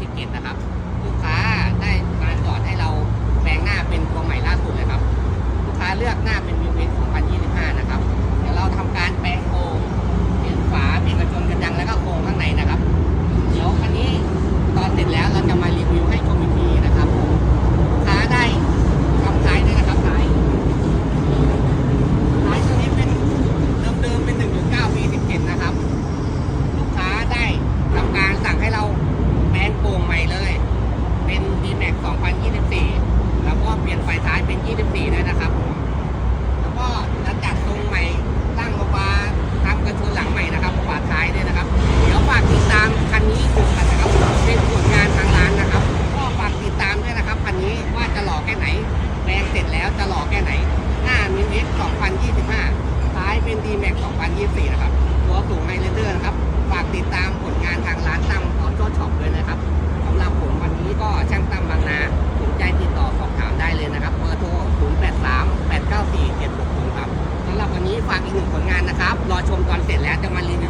ทิเกตนะครับ ลูกค้าได้มาก่อนให้เราแปลงหน้าเป็นตัวใหม่ล่าสุดเลยครับ ลูกค้าเลือกหน้าเป็น 2024 แล้วก็เปลี่ยนไฟท้ายเป็น ฝากอีกหนึ่งผลงานนะครับ รอชมตอนเสร็จแล้วจะมารีวิว